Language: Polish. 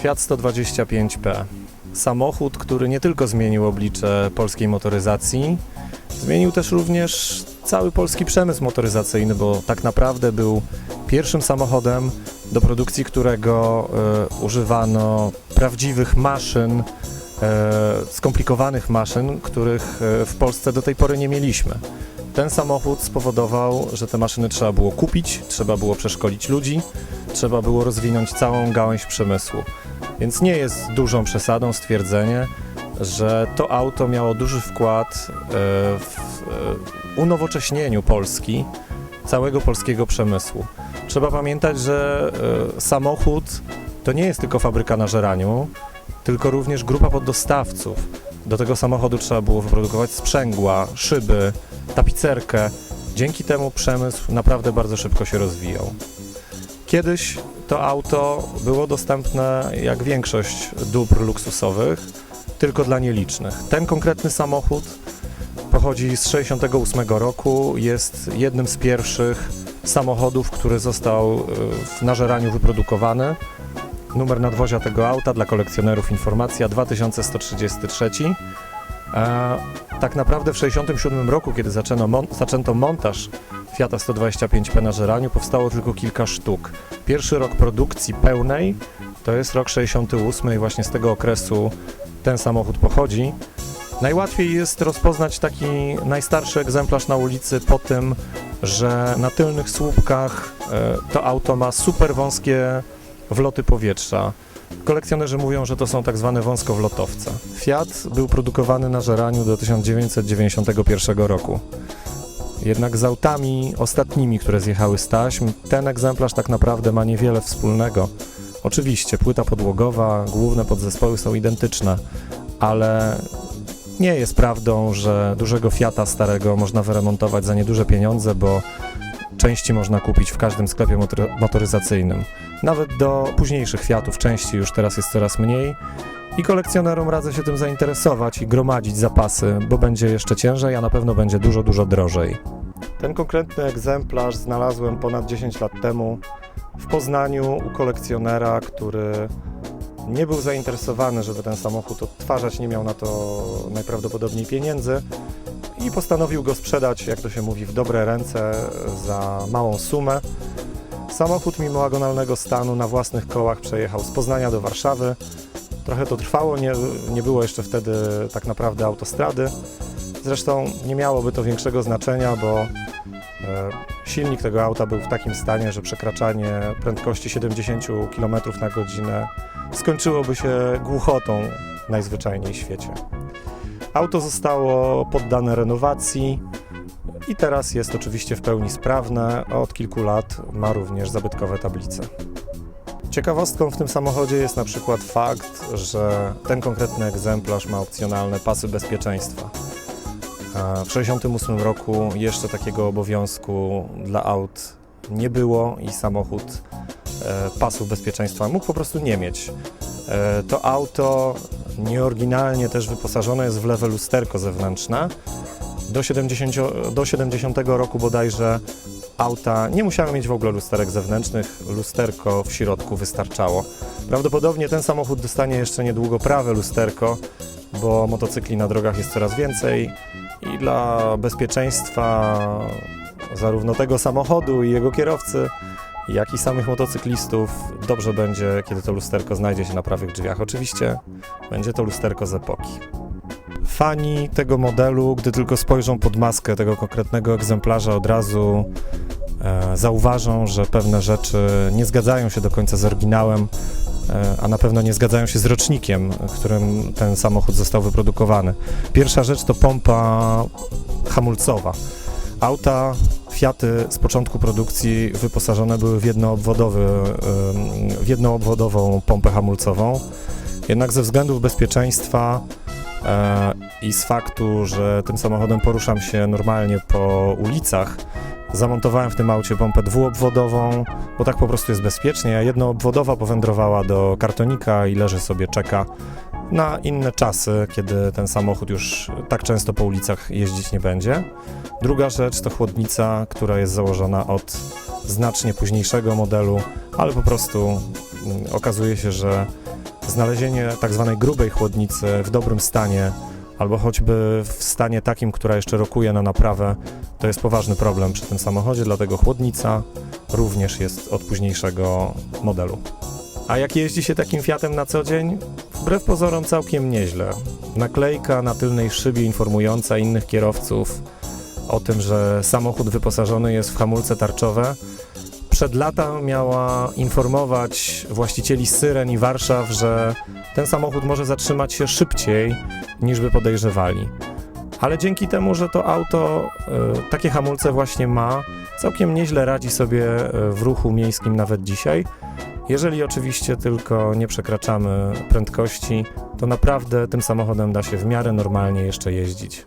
Fiat 125P. Samochód, który nie tylko zmienił oblicze polskiej motoryzacji, zmienił też również cały polski przemysł motoryzacyjny, bo tak naprawdę był pierwszym samochodem, do produkcji którego e, używano prawdziwych maszyn, e, skomplikowanych maszyn, których e, w Polsce do tej pory nie mieliśmy. Ten samochód spowodował, że te maszyny trzeba było kupić, trzeba było przeszkolić ludzi, trzeba było rozwinąć całą gałęź przemysłu. Więc nie jest dużą przesadą stwierdzenie, że to auto miało duży wkład e, w e, unowocześnieniu Polski, całego polskiego przemysłu. Trzeba pamiętać, że e, samochód to nie jest tylko fabryka na żeraniu, tylko również grupa poddostawców. Do tego samochodu trzeba było wyprodukować sprzęgła, szyby, tapicerkę. Dzięki temu przemysł naprawdę bardzo szybko się rozwijał. Kiedyś to auto było dostępne, jak większość dóbr luksusowych, tylko dla nielicznych. Ten konkretny samochód pochodzi z 68 roku, jest jednym z pierwszych samochodów, który został y, w nażeraniu wyprodukowany. Numer nadwozia tego auta dla kolekcjonerów informacja 2133. E, tak naprawdę w 67 roku, kiedy zaczęto, mon- zaczęto montaż Fiata 125P na żeraniu, powstało tylko kilka sztuk. Pierwszy rok produkcji pełnej to jest rok 68 i właśnie z tego okresu ten samochód pochodzi. Najłatwiej jest rozpoznać taki najstarszy egzemplarz na ulicy po tym, że na tylnych słupkach e, to auto ma super wąskie wloty powietrza. Kolekcjonerzy mówią, że to są tak zwane wąskowlotowce. Fiat był produkowany na żeraniu do 1991 roku. Jednak z autami ostatnimi, które zjechały z taśm, ten egzemplarz tak naprawdę ma niewiele wspólnego. Oczywiście płyta podłogowa, główne podzespoły są identyczne, ale nie jest prawdą, że dużego Fiata starego można wyremontować za nieduże pieniądze, bo części można kupić w każdym sklepie motor- motoryzacyjnym. Nawet do późniejszych Fiatów części już teraz jest coraz mniej i kolekcjonerom radzę się tym zainteresować i gromadzić zapasy, bo będzie jeszcze ciężej, a na pewno będzie dużo, dużo drożej. Ten konkretny egzemplarz znalazłem ponad 10 lat temu w Poznaniu u kolekcjonera, który nie był zainteresowany, żeby ten samochód odtwarzać, nie miał na to najprawdopodobniej pieniędzy i postanowił go sprzedać, jak to się mówi, w dobre ręce za małą sumę. Samochód mimo agonalnego stanu na własnych kołach przejechał z Poznania do Warszawy. Trochę to trwało, nie, nie było jeszcze wtedy tak naprawdę autostrady. Zresztą nie miałoby to większego znaczenia, bo e, silnik tego auta był w takim stanie, że przekraczanie prędkości 70 km na godzinę skończyłoby się głuchotą najzwyczajniej w świecie. Auto zostało poddane renowacji i teraz jest oczywiście w pełni sprawne, a od kilku lat ma również zabytkowe tablice. Ciekawostką w tym samochodzie jest na przykład fakt, że ten konkretny egzemplarz ma opcjonalne pasy bezpieczeństwa. W 1968 roku jeszcze takiego obowiązku dla aut nie było i samochód e, pasów bezpieczeństwa mógł po prostu nie mieć. E, To auto nieoryginalnie też wyposażone jest w lewe lusterko zewnętrzne. Do 70, do 70 roku bodajże auta nie musiały mieć w ogóle lusterek zewnętrznych, lusterko w środku wystarczało. Prawdopodobnie ten samochód dostanie jeszcze niedługo prawe lusterko, bo motocykli na drogach jest coraz więcej i dla bezpieczeństwa zarówno tego samochodu i jego kierowcy, jak i samych motocyklistów dobrze będzie, kiedy to lusterko znajdzie się na prawych drzwiach. Oczywiście będzie to lusterko z epoki. Fani tego modelu, gdy tylko spojrzą pod maskę tego konkretnego egzemplarza, od razu e, zauważą, że pewne rzeczy nie zgadzają się do końca z oryginałem, a na pewno nie zgadzają się z rocznikiem, którym ten samochód został wyprodukowany. Pierwsza rzecz to pompa hamulcowa. Auta Fiaty z początku produkcji wyposażone były w, jednoobwodowy, w jednoobwodową pompę hamulcową. Jednak ze względów bezpieczeństwa e, i z faktu, że tym samochodem poruszam się normalnie po ulicach, zamontowałem w tym aucie pompę dwuobwodową, bo tak po prostu jest bezpiecznie, a jednoobwodowa powędrowała do kartonika i leży sobie, czeka na inne czasy, kiedy ten samochód już tak często po ulicach jeździć nie będzie. Druga rzecz to chłodnica, która jest założona od znacznie późniejszego modelu, ale po prostu mm, okazuje się, że znalezienie tak zwanej grubej chłodnicy w dobrym stanie, albo choćby w stanie takim, która jeszcze rokuje na naprawę, to jest poważny problem przy tym samochodzie, dlatego chłodnica również jest od późniejszego modelu. A jak jeździ się takim Fiatem na co dzień? Wbrew pozorom całkiem nieźle. Naklejka na tylnej szybie informująca innych kierowców o tym, że samochód wyposażony jest w hamulce tarczowe, przed lata miała informować właścicieli Syren i Warszaw, że ten samochód może zatrzymać się szybciej niż by podejrzewali. Ale dzięki temu, że to auto y, takie hamulce właśnie ma, całkiem nieźle radzi sobie y, w ruchu miejskim nawet dzisiaj. Jeżeli oczywiście tylko nie przekraczamy prędkości, to naprawdę tym samochodem da się w miarę normalnie jeszcze jeździć.